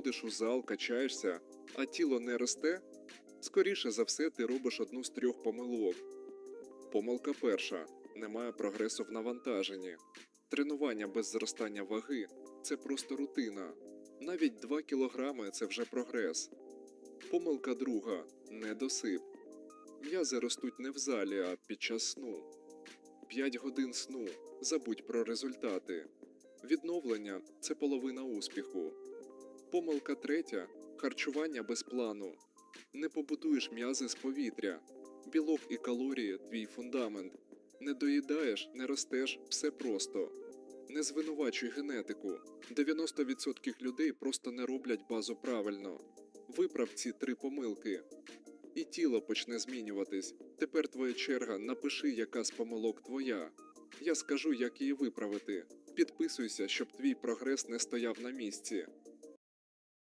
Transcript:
ходиш у зал, качаєшся, а тіло не росте, скоріше за все ти робиш одну з трьох помилок. Помилка перша немає прогресу в навантаженні. Тренування без зростання ваги це просто рутина. Навіть 2 кілограми це вже прогрес. Помилка друга недосип. М'язи ростуть не в залі, а під час сну. 5 годин сну. Забудь про результати. Відновлення це половина успіху. Помилка третя харчування без плану. Не побудуєш м'язи з повітря. Білок і калорії твій фундамент. Не доїдаєш, не ростеш, все просто. Не звинувачуй генетику. 90% людей просто не роблять базу правильно. Виправ ці три помилки. І тіло почне змінюватись. Тепер твоя черга, напиши, яка з помилок твоя. Я скажу, як її виправити. Підписуйся, щоб твій прогрес не стояв на місці.